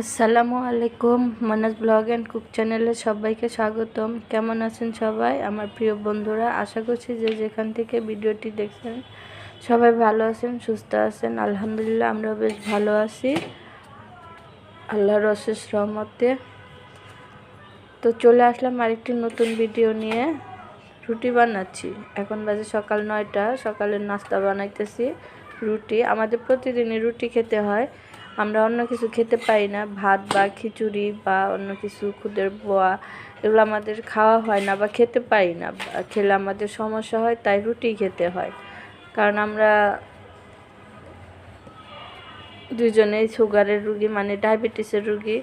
আসসালামু আলাইকুম Manoj blog and cook চ্যানেলে সবাইকে স্বাগতম। কেমন আছেন সবাই? আমার প্রিয় বন্ধুরা, আশা করছি যে যেখান থেকে ভিডিওটি দেখছেন সবাই ভালো আছেন, সুস্থ আছেন। আলহামদুলিল্লাহ আমরা বেশ ভালো আছি। আল্লাহর অশেষ রহমতে। তো চলে আসলাম আরেকটি নতুন ভিডিও নিয়ে। রুটি বানাচ্ছি। এখন বাজে সকাল নয়টা, সকালের নাস্তা বানাইতেছি। রুটি, আমাদের প্রতিদিনই রুটি খেতে হয়। আমরা অন্য কিছু খেতে পারি না। ভাত বা খিচুড়ি বা অন্য কিছু, খুদের বোয়া, এগুলো আমাদের খাওয়া হয় না বা খেতে পারি না। খেলে আমাদের সমস্যা হয়, তাই রুটি খেতে হয়। কারণ আমরা দুজনেই সুগারের রুগী মানে ডায়াবেটিসের রুগী।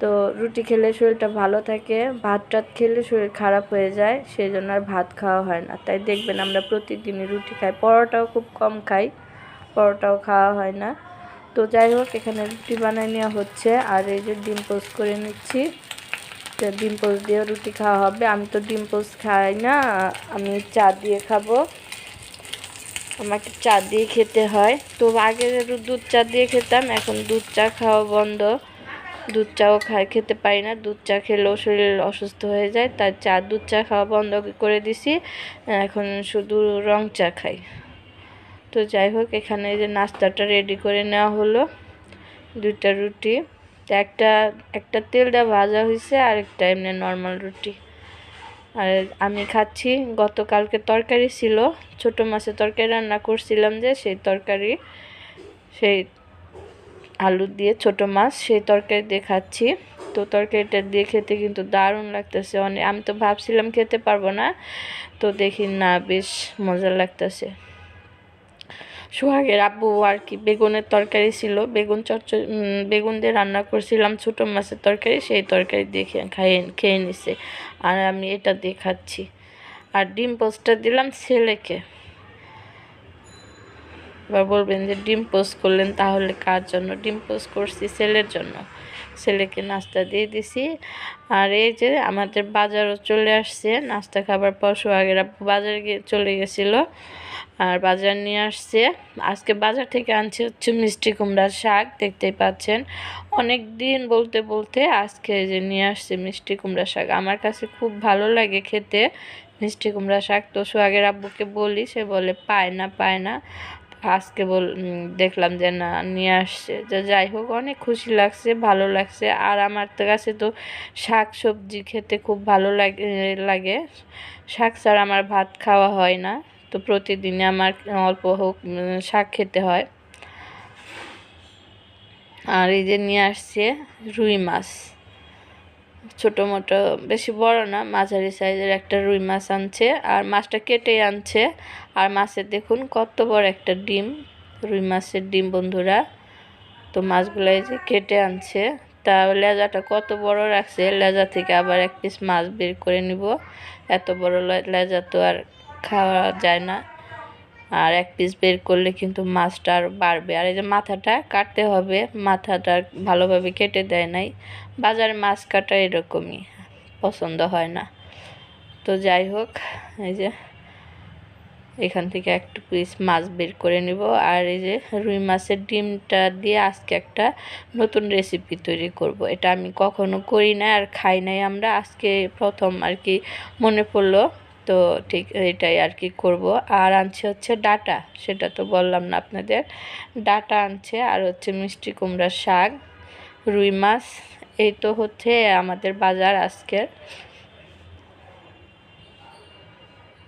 তো রুটি খেলে শরীরটা ভালো থাকে ভাত টাত খেলে শরীর খারাপ হয়ে যায় সেই জন্য আর ভাত খাওয়া হয় না। তাই দেখবেন আমরা প্রতিদিনই রুটি খাই। পরোটাও খুব কম খাই, পরোটাও খাওয়া হয় না। তো যাই হোক, এখানে রুটি বানাই নেওয়া হচ্ছে। আর এই যে ডিম পোস্ট করে নিচ্ছি। তো ডিম পোস্ট দিয়ে রুটি খাওয়া হবে। আমি তো ডিম পোস্ট খাই না, আমি চা দিয়ে খাব। আমাকে চা দিয়ে খেতে হয়। তো আগে দুধ চা দিয়ে খেতাম, এখন দুধ চা খাওয়া বন্ধ। দুধ চাও খাই, খেতে পারি না। দুধ চা খেলেও শরীর অসুস্থ হয়ে যায়, তাই চা দুধ চা খাওয়া বন্ধ করে দিছি। এখন শুধু রং চা খাই। তো যাই হোক, এখানে যে নাস্তাটা রেডি করে নেওয়া হলো। দুইটা রুটি একটা একটা তেলটা ভাজা হয়েছে আর একটা এমনি নর্মাল রুটি। আর আমি খাচ্ছি, গতকালকে তরকারি ছিল, ছোট মাছের তরকারি রান্না করছিলাম যে সেই তরকারি, সেই আলু দিয়ে ছোট মাছ, সেই তরকারি দিয়ে খাচ্ছি। তো তরকারিটা দিয়ে খেতে কিন্তু দারুণ লাগতেছে অনেক আমি তো ভাবছিলাম খেতে পারব না, তো দেখি না, বেশ মজা লাগতেছে। সোহাগের আব্বু আর কি বেগুনের তরকারি ছিল। বেগুন চচ্চ বেগুন দিয়ে রান্না করছিলাম, ছোটো মাছের তরকারি, সেই তরকারি দিয়ে খাইয়ে, খেয়ে নিছে। আর আমি এটা দিয়ে খাচ্ছি। আর ডিম পোস্টটা দিলাম ছেলেকে। এবার বলবেন যে ডিম পোস্ট করলেন, তাহলে কার জন্য? ডিম পোস্ট করছি ছেলের জন্য। ছেলেকে নাস্তা দিয়ে দিছি। আর এই যে আমাদের বাজারও চলে আসছে। নাস্তা খাবার পর সোহাগের আব্বু বাজারে গিয়ে চলে গেছিল। আর বাজার নিয়ে আসছে। আজকে বাজার থেকে আনছে হচ্ছে মিষ্টি কুমড়ার শাক, দেখতেই পাচ্ছেন। অনেক দিন বলতে বলতে আজকে যে নিয়ে আসছে মিষ্টি কুমড়া শাক। আমার কাছে খুব ভালো লাগে খেতে মিষ্টি কুমড়া শাক। তো সোহাগের আব্বুকে বলি, সে বলে, পায় না পায় না। আজকে বল দেখলাম যে না, নিয়ে আসছে। যে, যাই হোক, অনেক খুশি লাগছে, ভালো লাগছে। আর আমার তো কাছে তো শাক সবজি খেতে খুব ভালো লাগে লাগে। শাক ছাড়া আমার ভাত খাওয়া হয় না। তো প্রতিদিনে আমার অল্প হোক শাক খেতে হয়। আর এই যে নিয়ে আসছে রুই মাছ। ছোটো মোটো, বেশি বড় না, মাঝারি সাইজের একটা রুই মাছ আনছে। আর মাছটা কেটে আনছে। আর মাছের দেখুন কত বড় একটা ডিম, রুই মাছের ডিম বন্ধুরা। তো মাছগুলো এই যে কেটে আনছে। তা লেজাটা কত বড় রাখছে, লেজা থেকে আবার এক পিস মাছ বের করে নিব। এত বড় লেজা তো আর খাওয়া যায় না। আর এক পিস বের করলে কিন্তু মাছটা আর বাড়বে। আর এই যে মাথাটা কাটতে হবে, মাথাটা ভালোভাবে কেটে দেয় নাই। বাজারে মাছ কাটা এরকমই, পছন্দ হয় না। তো যাই হোক, এই যে এখান থেকে একটু পিস মাছ বের করে নিব। আর এই যে রুই মাছের ডিমটা দিয়ে আজকে একটা নতুন রেসিপি তৈরি করব। এটা আমি কখনো করি না আর খাই নাই আমরা। আজকে প্রথম আর কি মনে পড়ল তো ঠিক এটাই আর কি করব। আর আনছে হচ্ছে ডাটা, সেটা তো বললাম না আপনাদের। ডাটা আনছে, আর হচ্ছে মিষ্টি কুমড়ার শাক, রুই মাছ, এই তো হচ্ছে আমাদের বাজার আজকের।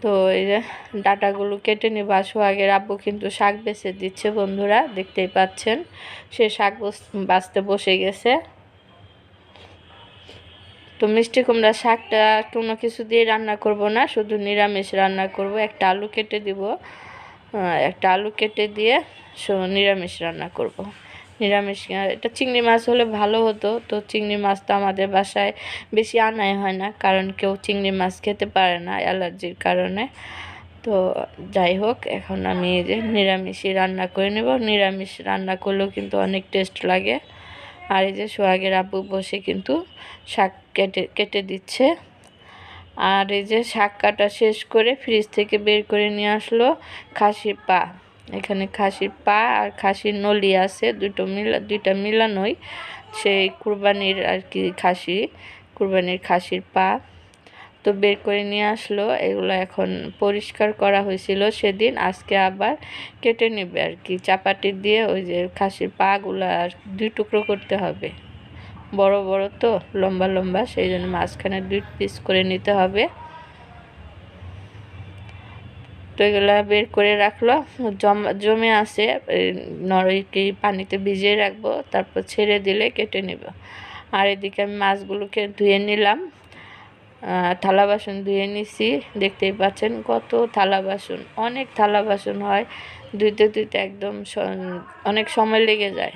তো এই যে ডাটাগুলো কেটে নিয়ে বাসো আগের আব্বু কিন্তু শাক বেছে দিচ্ছে বন্ধুরা, দেখতেই পাচ্ছেন। সে শাক বাঁচতে বসে গেছে। তো মিষ্টি কুমড়া শাকটা কোনো কিছু দিয়ে রান্না করব না, শুধু নিরামিষ রান্না করব। একটা আলু কেটে দিব একটা আলু কেটে দিয়ে নিরামিষ রান্না করব। নিরামিষ এটা চিংড়ি মাছ হলে ভালো হতো, তো চিংড়ি মাছ তো আমাদের বাসায় বেশি আনাই হয় না, কারণ কেউ চিংড়ি মাছ খেতে পারে না অ্যালার্জির কারণে। তো যাই হোক, এখন আমি এই যে নিরামিষই রান্না করে নেব। নিরামিষ রান্না করলেও কিন্তু অনেক টেস্ট লাগে। আর এই যে সোহাগের আব্বু বসে কিন্তু শাক কেটে কেটে দিচ্ছে। আর এই যে শাক কাটা শেষ করে ফ্রিজ থেকে বের করে নিয়ে আসলো খাসির পা। এখানে খাসির পা আর খাসির নলি আছে, দুটো মিলা, দুইটা মিলানোই। সেই কুরবানির আর কি খাসি, কুরবানির খাসির পা। তো বের করে নিয়ে আসলো। এগুলো এখন পরিষ্কার করা হয়েছিল সেদিন। আজকে আবার কেটে নেবে আর কি। চাপাটি দিয়ে ওই যে খাসির পাগুলো আর দুই টুকরো করতে হবে। বড় বড় তো, লম্বা লম্বা, সেই জন্য মাঝখানে দুই পিস করে নিতে হবে। তো এগুলো বের করে রাখল। জমা, জমে আছে। নরকি পানিতে ভিজিয়ে রাখব। তারপর ছেড়ে দিলে কেটে নেব। আর এদিকে আমি মাছগুলোকে ধুয়ে নিলাম। থালা বাসন ধুয়ে নিছি। দেখতেই পাচ্ছেন কত থালা বাসন। অনেক থালা বাসন হয়, ধুইতে ধুইতে একদম অনেক সময় লেগে যায়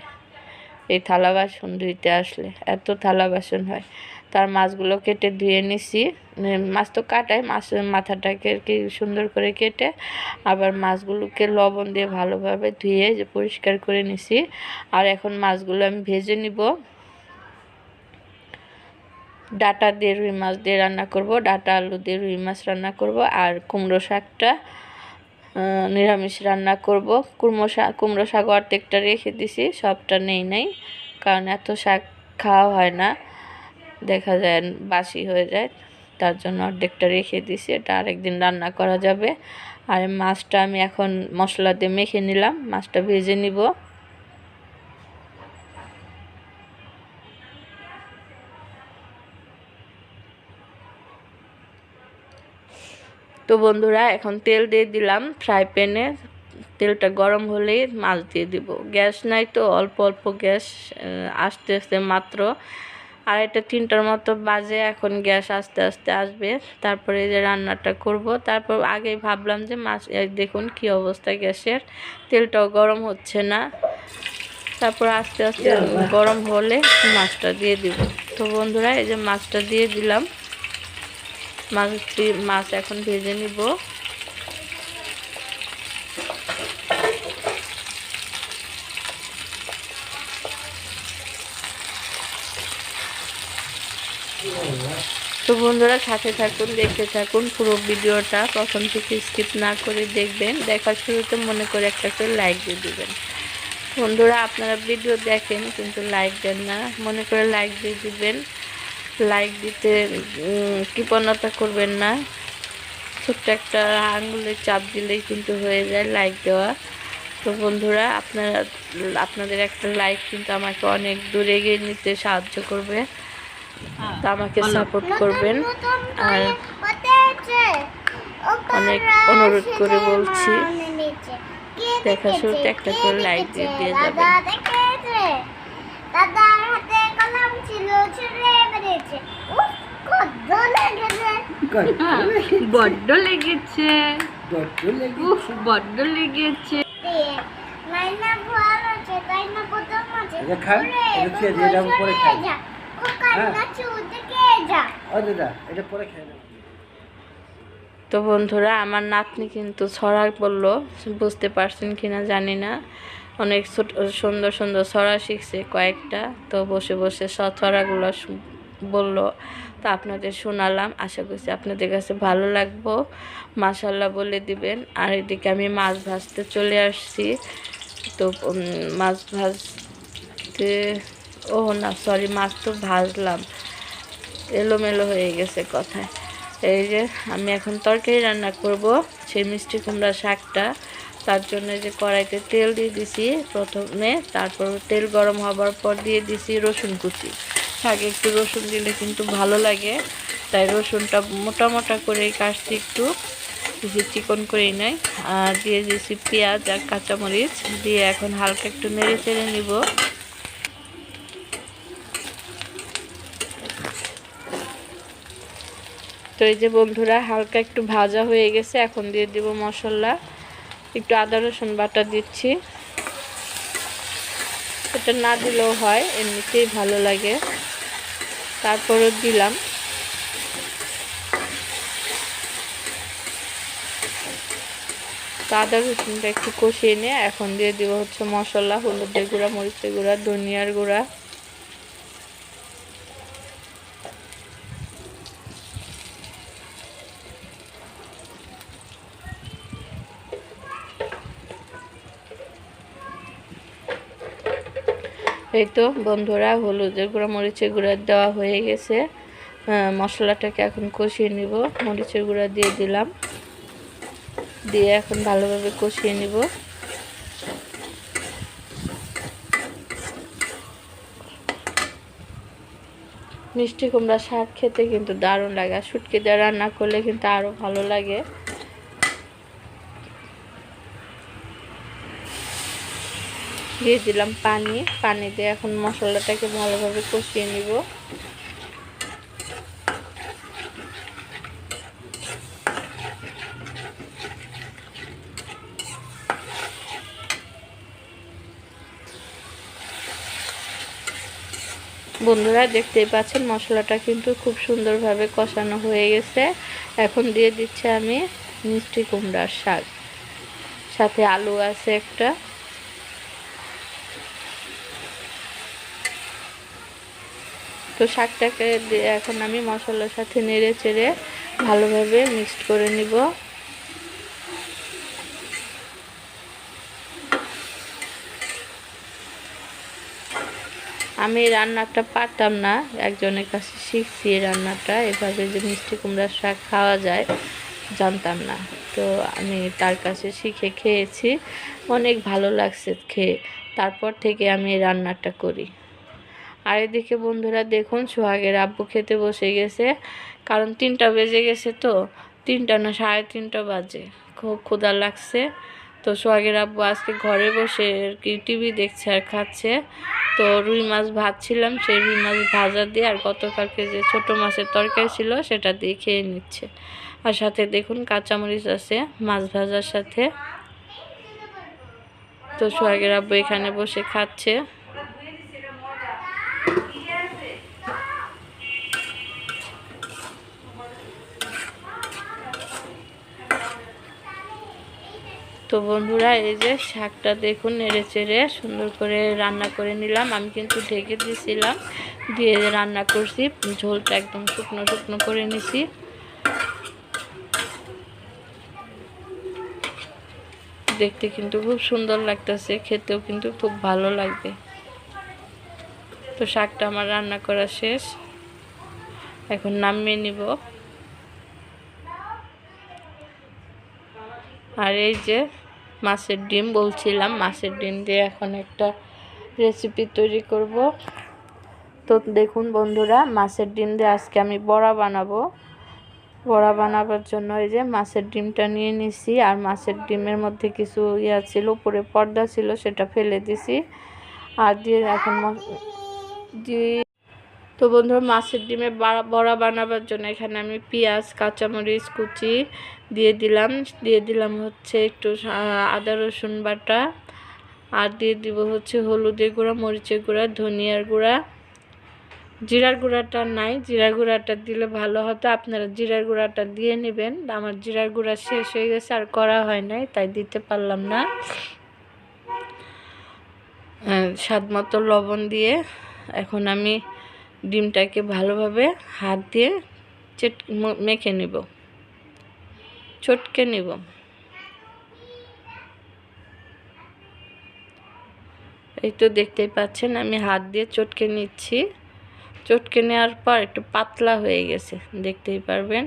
এই থালা বাসন ধুইতে আসলে। এত থালা বাসন হয়। তার মাছগুলো কেটে ধুয়ে নিছি। মাছ তো কাটায় মাছের মাথাটাকে আর কি সুন্দর করে কেটে আবার মাছগুলোকে লবণ দিয়ে ভালোভাবে ধুয়ে পরিষ্কার করে নিছি। আর এখন মাছগুলো আমি ভেজে নিব। ডাটা দিয়ে রুই মাছ দিয়ে রান্না করব, ডাটা আলু দিয়ে রুই মাছ রান্না করব, আর কুমড়ো শাকটা নিরামিষ রান্না করব। কুমড়ো শাক কুমড়ো শাক অর্ধেকটা রেখে দিছি, সবটা নেই নাই, কারণ এত শাক খাওয়া হয় না, দেখা যায় বাসি হয়ে যায়, তার জন্য অর্ধেকটা রেখে দিছি, এটা আরেকদিন রান্না করা যাবে। আর মাছটা আমি এখন মশলা দিয়ে মেখে নিলাম, মাছটা ভেজে নিব। তো বন্ধুরা, এখন তেল দিয়ে দিলাম ফ্রাই প্যানে। তেলটা গরম হলেই মাছ দিয়ে দিব। গ্যাস নাই তো, অল্প অল্প গ্যাস আস্তে আস্তে মাত্র। আর আড়াইটা তিনটার মতো বাজে, এখন গ্যাস আস্তে আস্তে আসবে। তারপরে যে রান্নাটা করব। তারপর আগেই ভাবলাম যে মাছ দেখুন কি অবস্থা গ্যাসের। তেলটাও গরম হচ্ছে না। তারপর আস্তে আস্তে গরম হলে মাছটা দিয়ে দিব। তো বন্ধুরা, এই যে মাছটা দিয়ে দিলাম। মাছটি, মাছ এখন ভেজে নিব। তো বন্ধুরা, সাথে থাকুন, দেখতে থাকুন পুরো ভিডিওটা। প্রথম থেকে স্কিপ না করে দেখবেন। দেখার শুরুতে মনে করে একটা করে লাইক দিয়ে দেবেন। বন্ধুরা, আপনারা ভিডিও দেখেন, কিন্তু লাইক দেন না। মনে করে লাইক দিয়ে দিবেন। লাইক দিতে কৃপণতা করবেন না। ছোট্ট একটা আঙুলের চাপ দিলেই কিন্তু হয়ে যায় লাইক দেওয়া। তো বন্ধুরা, আপনারা, আপনাদের একটা লাইক কিন্তু আমাকে অনেক দূরে এগিয়ে নিতে সাহায্য করবে। তা আমাকে সাপোর্ট করবেন। আর অনেক অনুরোধ করে বলছি দেখা শুরুতে একটা করে লাইক দিয়ে দিয়ে যাবেন। হাতে কলম ছিল ছুঁড়ে বড্ড লেগেছে। বড্ড লেগেছে। তো বন্ধুরা আমার নাতনি কিন্তু ছড়া বলল বুঝতে পারছেন কিনা জানি না। অনেক ছোট সুন্দর সুন্দর ছড়া শিখছে কয়েকটা। তো বসে বসে ছড়াগুলো বলল, তো আপনাদের শোনালাম, আশা করছি আপনাদের কাছে ভালো লাগবো। মাসাল্লাহ বলে দিবেন। আর এদিকে আমি মাছ ভাজতে চলে আসছি। তো মাছ ভাজতে ও না সরি মাছ তো ভাজলাম। এলোমেলো হয়ে গেছে কথায়। এই যে, আমি এখন তরকারি রান্না করব, সেই মিষ্টি কুমড়া শাকটা। তার জন্য যে কড়াইতে তেল দিয়ে দিছি প্রথমে। তারপর তেল গরম হবার পর দিয়ে দিছি রসুন কুচি। শাকে একটু রসুন দিলে কিন্তু ভালো লাগে। তাই রসুনটা মোটা মোটা করে কাটছি একটু বেশি চিকন করেই নেয় আর দিয়ে দিয়েছি পেঁয়াজ আর কাঁচামরিচ, দিয়ে এখন হালকা একটু নেড়ে চেড়ে নিব। তো এই যে বন্ধুরা, হালকা একটু ভাজা হয়ে গেছে, এখন দিয়ে দিব মশলা। একটু আদা রসুন বাটা দিচ্ছি। এটা না দিলেও হয়, এমনিতেই ভালো লাগে। তারপরে দিলাম। আদা, রসুনটা একটু কষিয়ে নিয়ে, এখন দিয়ে দেবো হচ্ছে মশলা, হলুদের গুঁড়া, মরিচের গুঁড়া, ধনিয়ার গুঁড়া। এই তো বন্ধুরা হলুদের গুঁড়া মরিচের গুঁড়া দেওয়া হয়ে গেছে। আহ, মশলাটাকে এখন কষিয়ে নিব। মরিচের গুঁড়া দিয়ে দিলাম। দিয়ে এখন ভালোভাবে কষিয়ে নিব। মিষ্টি কুমড়া শাক খেতে কিন্তু দারুণ লাগে। আর শুটকি দিয়ে রান্না করলে কিন্তু আরও ভালো লাগে। দিয়ে দিলাম পানি। পানি দিয়ে এখন মশলাটাকে ভালোভাবে কষিয়ে নিব। বন্ধুরা, দেখতেই পাচ্ছেন, মশলাটা কিন্তু খুব সুন্দরভাবে কষানো হয়ে গেছে। এখন দিয়ে দিচ্ছি আমি মিষ্টি কুমড়ার শাক। সাথে আলু আছে একটা। তো শাকটাকে এখন আমি মশলার সাথে নেড়ে চেড়ে ভালোভাবে মিক্সড করে নিব। আমি রান্নাটা পারতাম না, একজনের কাছে শিখছি রান্নাটা, এভাবে যে মিষ্টি কুমড়ার শাক খাওয়া যায়, জানতাম না। তো আমি তার কাছে শিখে খেয়েছি, অনেক ভালো লাগছে খেয়ে। তারপর থেকে আমি রান্নাটা করি। আর এদিকে বন্ধুরা দেখুন, সোহাগের আব্বু খেতে বসে গেছে। কারণ তিনটা বেজে গেছে তো, তিনটা না সাড়ে তিনটা বাজে। খুব ক্ষুধা লাগছে। তো সোহাগের আব্বু আজকে ঘরে বসে আর কি টিভি দেখছে আর খাচ্ছে। তো রুই মাছ ভাজছিলাম, সেই রুই মাছ ভাজা দিয়ে আর গতকালকে যে ছোট মাছের তরকারি ছিল সেটা দিয়ে খেয়ে নিচ্ছে। আর সাথে দেখুন, কাঁচামরিচ আছে মাছ ভাজার সাথে। তো সোহাগের আব্বু এখানে বসে খাচ্ছে। তো বন্ধুরা, এই যে শাকটা দেখুন নেড়ে চেড়ে সুন্দর করে রান্না করে নিলাম। আমি কিন্তু ঢেকে দিয়েছিলাম, দিয়ে রান্না করছি। ঝোলটা একদম শুকনো শুকনো করে নিছি। দেখতে কিন্তু খুব সুন্দর লাগতেছে, খেতেও কিন্তু খুব ভালো লাগবে। তো শাকটা আমার রান্না করা শেষ। এখন নামিয়ে নিব। আর এই যে মাছের ডিম বলছিলাম, মাছের ডিম দিয়ে এখন একটা রেসিপি তৈরি করব। তো দেখুন বন্ধুরা, মাছের ডিম দিয়ে আজকে আমি বড়া বানাবো। বড়া বানাবার জন্য এই যে মাছের ডিমটা নিয়ে নিছি, আর মাছের ডিমের মধ্যে কিছু ইয়া ছিল, উপরে পর্দা ছিল, সেটা ফেলে দিছি। আর দিয়ে এখন দিয়ে তো বন্ধুরা, মাছের ডিমে বড়া বানাবার জন্য এখানে আমি পেঁয়াজ, কাঁচামরিচ, কুচি দিয়ে দিলাম দিয়ে দিলাম হচ্ছে একটু আদা, রসুন বাটা। আর দিয়ে দিব হচ্ছে হলুদের গুঁড়া, মরিচের গুঁড়া, ধনিয়ার গুঁড়া। জিরার গুঁড়াটা নাই, জিরার গুঁড়াটা দিলে ভালো হতো। আপনারা জিরার গুঁড়াটা দিয়ে নেবেন। আমার জিরার গুঁড়া শেষ হয়ে গেছে, আর করা হয় নাই, তাই দিতে পারলাম না। স্বাদ মতো লবণ দিয়ে এখন আমি ডিমটাকে ভালোভাবে হাত দিয়ে চেট মেখে নিব। চটকে নিব। এই তো দেখতেই পাচ্ছেন, আমি হাত দিয়ে চটকে নিচ্ছি। চটকে নেওয়ার পর একটু পাতলা হয়ে গেছে, দেখতেই পারবেন।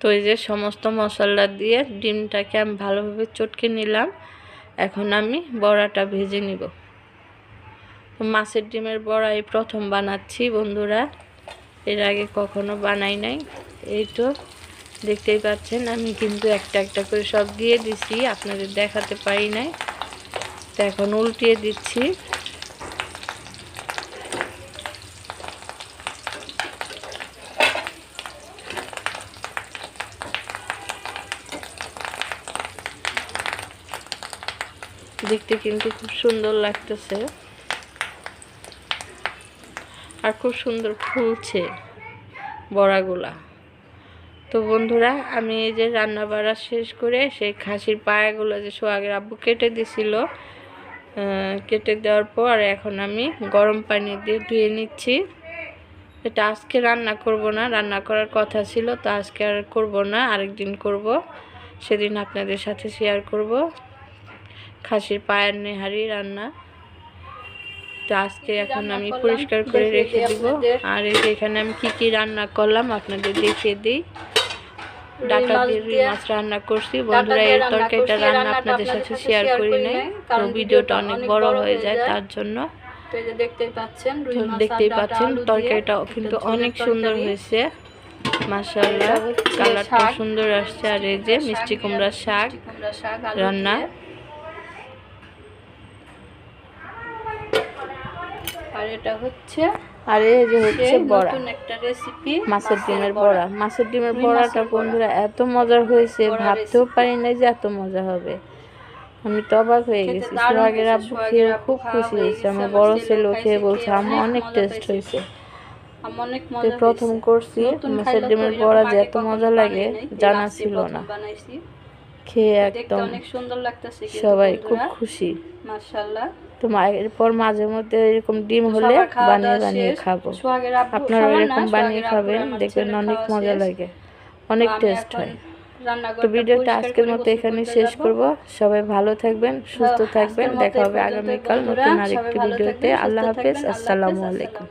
তো এই যে সমস্ত মশলা দিয়ে ডিমটাকে আমি ভালোভাবে চটকে নিলাম। এখন আমি বড়াটা ভেজে নিব। মাছের ডিমের বড়া এই প্রথম বানাচ্ছি বন্ধুরা। এর আগে কখনো বানাই নাই। এই তো দেখতেই পাচ্ছেন, আমি কিন্তু একটা একটা করে সব দিয়ে দিছি, আপনাদের দেখাতে পারি নাই। তো এখন উল্টিয়ে দিচ্ছি। দেখতে কিন্তু খুব সুন্দর লাগতেছে। আর খুব সুন্দর ফুলছে বড়াগুলা। তো বন্ধুরা, আমি এই যে রান্না বাড়া শেষ করে সেই খাসির পায়াগুলো যে সোহাগের আব্বু কেটে দিছিল কেটে দেওয়ার পর এখন আমি গরম পানি দিয়ে ধুয়ে নিচ্ছি। এটা আজকে রান্না করব না, রান্না করার কথা ছিল, তো আজকে আর করব না, আরেকদিন করব। সেদিন আপনাদের সাথে শেয়ার করব। খাসির পায়ের নেহারি রান্না। তো আজকে এখন আমি পরিষ্কার করে রেখে দিব। আর এখানে আমি কি কি রান্না করলাম আপনাদের দেখিয়ে দিই। ডাটা দিয়ে রুই মাছ রান্না করছি। বন্ধুরা এই তরকারিটা রান্না আপনাদের সাথে শেয়ার করি নাই। তো ভিডিওটা অনেক বড় হয়ে যায়। তার জন্য। দেখতেই পাচ্ছেন দেখতেই পাচ্ছেন আলু তরকারিটাও কিন্তু অনেক সুন্দর হয়েছে। হচ্ছে কালারটা সুন্দর আসছে। আর এই যে মিষ্টি কুমড়ার শাক। রান্না। দিয়ে। আর এটা হচ্ছে আর এই যে হচ্ছে বড়া। একটা রেসিপি মাছের ডিমের বড়া। মাছের ডিমের বড়াটা বন্ধুরা এত মজার হয়েছে ভাবতেও। পারি নাই যে এত মজা হবে। আমি তো অবাক হয়ে গেছি। সোহাগের আব্বু খেয়ে খুব খুশি হয়েছে। আমার আমার বড় ছেলেও খেয়ে বলছে আম্মু অনেক টেস্ট হয়েছে। আমার প্রথম করছি মাছের ডিমের বড়া যে এত মজা লাগে জানা ছিল না। খেয়ে একদম অনেক সুন্দর লাগতেছে সবাই খুব। খুশি। মাশাআল্লাহ। তো এরপর মাঝে মধ্যে এরকম ডিম হলে বানিয়ে বানিয়ে। খাব। আপনারা এরকম বানিয়ে খাবেন দেখবেন অনেক মজা লাগে। অনেক টেস্ট হয়। তো ভিডিওটা আজকের মতো এখানে শেষ। করব। সবাই ভালো থাকবেন সুস্থ থাকবেন। দেখা হবে আগামীকাল নতুন আরেকটি ভিডিওতে। আল্লাহ হাফেজ আসসালামু আলাইকুম।